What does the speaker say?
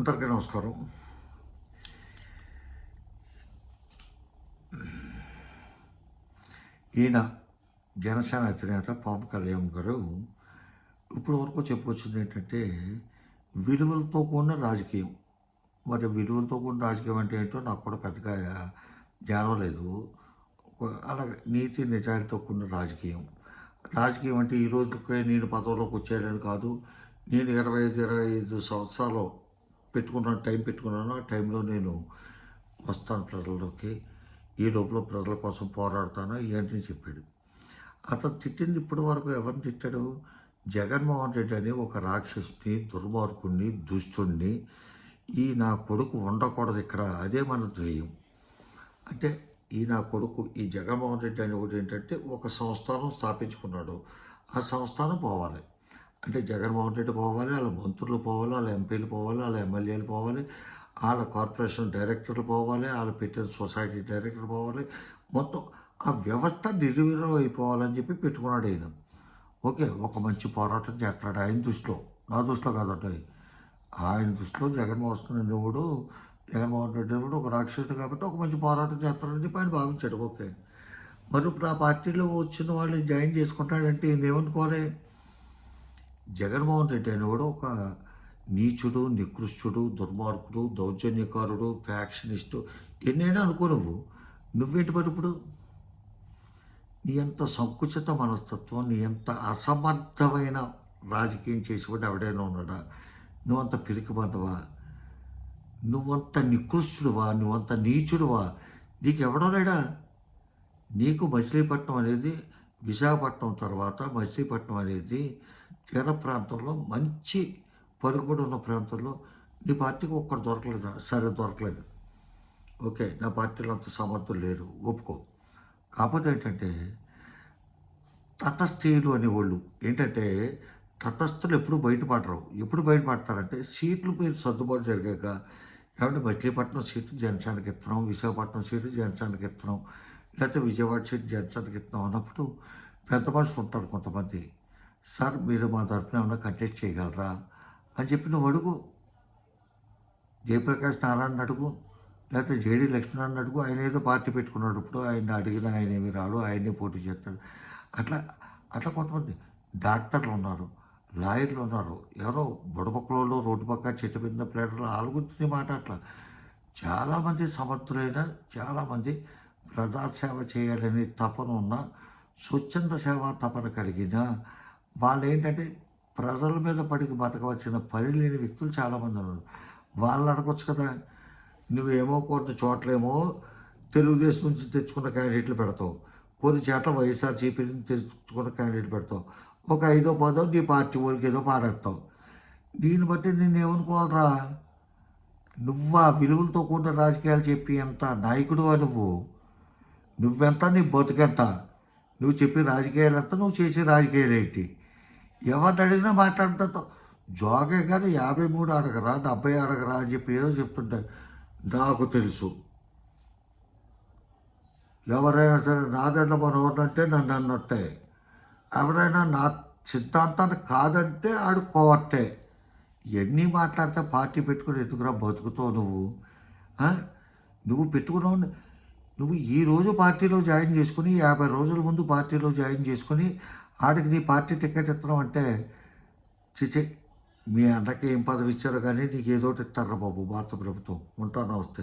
అందరికీ నమస్కారం ఈయన జనసేన అధినేత పవన్ కళ్యాణ్ గారు ఇప్పుడు వరకు చెప్పుకొచ్చింది ఏంటంటే విలువలతో కూడిన రాజకీయం మరి విలువలతో కూడిన రాజకీయం అంటే ఏంటో నాకు కూడా పెద్దగా జ్ఞానం లేదు అలాగే నీతి నిజాయితీతో కూడిన రాజకీయం రాజకీయం అంటే ఈ రోజుకే నేను పదవిలోకి వచ్చేయడానికి కాదు నేను ఇరవై ఐదు ఇరవై ఐదు సంవత్సరాలు పెట్టుకున్నాను టైం పెట్టుకున్నాను. ఆ టైంలో నేను వస్తాను ప్రజల్లోకి. ఈ లోపల ప్రజల కోసం పోరాడతాను ఇవన్నీ చెప్పాడు. అతను తిట్టింది ఇప్పటి వరకు ఎవరిని తిట్టాడు? జగన్మోహన్ రెడ్డి అని ఒక రాక్షసుని దుర్మార్గుణ్ణి దుష్టుణ్ణి ఈ నా కొడుకు ఉండకూడదు ఇక్కడ. అదే మన ధ్యేయం. అంటే ఈ నా కొడుకు ఈ జగన్మోహన్ రెడ్డి అని ఒకటి ఏంటంటే ఒక సంస్థానం స్థాపించుకున్నాడు. ఆ సంస్థానం పోవాలి. అంటే జగన్మోహన్ రెడ్డి పోవాలి వాళ్ళ మంత్రులు పోవాలి వాళ్ళ ఎంపీలు పోవాలి వాళ్ళ ఎమ్మెల్యేలు పోవాలి వాళ్ళ కార్పొరేషన్ డైరెక్టర్లు పోవాలి వాళ్ళ పెట్టిన సొసైటీ డైరెక్టర్ పోవాలి. మొత్తం ఆ వ్యవస్థ నిర్వీర్యం అయిపోవాలని చెప్పి పెట్టుకున్నాడు ఈయన ఓకే ఒక మంచి పోరాటం చేస్తాడు ఆయన దృష్టిలో. నా దృష్టిలో కాదంటే ఆయన దృష్టిలో జగన్మోహన్ రెడ్డి కూడా జగన్మోహన్ రెడ్డి కూడా ఒక రాక్షసుడు కాబట్టి ఒక మంచి పోరాటం చేస్తాడని చెప్పి ఆయన భావించాడు. ఓకే. మరి ఇప్పుడు ఆ పార్టీలో వచ్చిన వాళ్ళు జాయిన్ చేసుకుంటాడంటే ఈయన ఏమనుకోవాలి? జగన్మోహన్ రెడ్డి అని కూడా ఒక నీచుడు నికృష్టుడు దుర్మార్గుడు దౌర్జన్యకారుడు ఫ్యాక్షనిస్టు. ఎన్నైనా అనుకో నువ్వు. నువ్వేంటి మరి ఇప్పుడు? నీ ఎంత సంకుచిత మనస్తత్వం నీ ఎంత అసమర్థమైన రాజకీయం చేసేవాడు ఎవడైనా ఉన్నాడా? నువ్వంత పిరికిబందవా నువ్వంత నికృష్టుడువా? నువ్వంత నీచుడువా? నీకు ఎవడో లేడా? నీకు మచిలీపట్నం అనేది విశాఖపట్నం తర్వాత మచిలీపట్నం అనేది తీర ప్రాంతంలో మంచి పరుగుబడి ఉన్న ప్రాంతంలో నీ పార్టీకి ఒక్కరు దొరకలేదా? సరే దొరకలేదు. ఓకే నా పార్టీలో అంత సమర్థులు లేరు ఒప్పుకో. కాకపోతే ఏంటంటే తటస్థీయులు అనేవాళ్ళు ఏంటంటే తటస్థులు ఎప్పుడు బయటపడరు. ఎప్పుడు బయటపడతారంటే సీట్లు మీరు సర్దుబాటు జరిగాక కాబట్టి మచిలీపట్నం సీటు జనసేనకి ఇస్తున్నాం విశాఖపట్నం సీటు జనసేనకి ఇస్తున్నాం లేకపోతే విజయవాడ సీటు జనసేనకి ఇస్తున్నాం అన్నప్పుడు పెద్ద మనుషులు ఉంటారు కొంతమంది. సార్ మీరు మా తరఫున ఏమైనా కంటెస్ట్ చేయగలరా? అని చెప్పి నువ్వు అడుగు. జయప్రకాష్ నారాయణ అడుగు. లేకపోతే జేడి లక్ష్మణ్ అడుగు. ఆయన ఏదో పార్టీ పెట్టుకున్నాడు ఇప్పుడు. ఆయన అడిగిన ఆయన ఏమి రాడు. ఆయనే పోటీ చేస్తాడు. అట్లా అట్లా కొంతమంది డాక్టర్లు ఉన్నారు లాయర్లు ఉన్నారు. ఎవరో బుడపక్కలలో రోడ్డు పక్క చెట్టు మీద ప్లేటర్లు వాళ్ళ గురించి మాట అట్లా చాలామంది సమర్థులైన చాలామంది ప్రజాసేవ చేయాలని తపన ఉన్న స్వచ్ఛంద సేవ తపన కలిగిన వాళ్ళు ఏంటంటే ప్రజల మీద పడికి బతకవచ్చిన పని లేని వ్యక్తులు చాలామంది ఉన్నారు. వాళ్ళు అడగొచ్చు కదా నువ్వేమో కొన్ని చోట్లేమో తెలుగుదేశం నుంచి తెచ్చుకున్న క్యాండిడేట్లు పెడతావు. కొన్ని చోట్ల వైఎస్ఆర్సీపీ నుంచి తెచ్చుకున్న క్యాండిడేట్లు పెడతావు. ఒక ఐదో పదో నీ పార్టీ వాళ్ళకి ఏదో పాడేస్తావు దీన్ని బట్టి నేను ఏమనుకోవాలరా నువ్వు ఆ విలువలతో కూడిన రాజకీయాలు చెప్పి ఎంత నాయకుడువా నువ్వు? నువ్వెంత నీ బతుకెంత? నువ్వు చెప్పే రాజకీయాలు ఎంత నువ్వు చేసే రాజకీయాలు ఏంటి ఎవరిని అడిగినా మాట్లాడతాతో. జోగే కానీ యాభై మూడు అడగరా డెబ్బై అడగరా అని చెప్పి ఏదో చెప్తుంటే నాకు తెలుసు. ఎవరైనా సరే నా దగ్గర మనోహర్ నన్ను అన్నట్టే. ఎవరైనా నా సిద్ధాంతాన్ని కాదంటే ఆడుకోవట్టే ఎన్ని మాట్లాడితే పార్టీ పెట్టుకుని ఎత్తుకురా బతుకుతావు నువ్వు? నువ్వు పెట్టుకున్నావు నువ్వు ఈ రోజు పార్టీలో జాయిన్ చేసుకుని యాభై రోజుల ముందు పార్టీలో జాయిన్ చేసుకుని ఆడికి నీ పార్టీ టికెట్ ఇస్తున్నావు అంటే చిచే మీ అన్నకి ఏం పదవి ఇచ్చారో కానీ నీకు ఏదో ఒకటి ఇస్తారా బాబు భారత ప్రభుత్వం. ఉంటాను వస్తే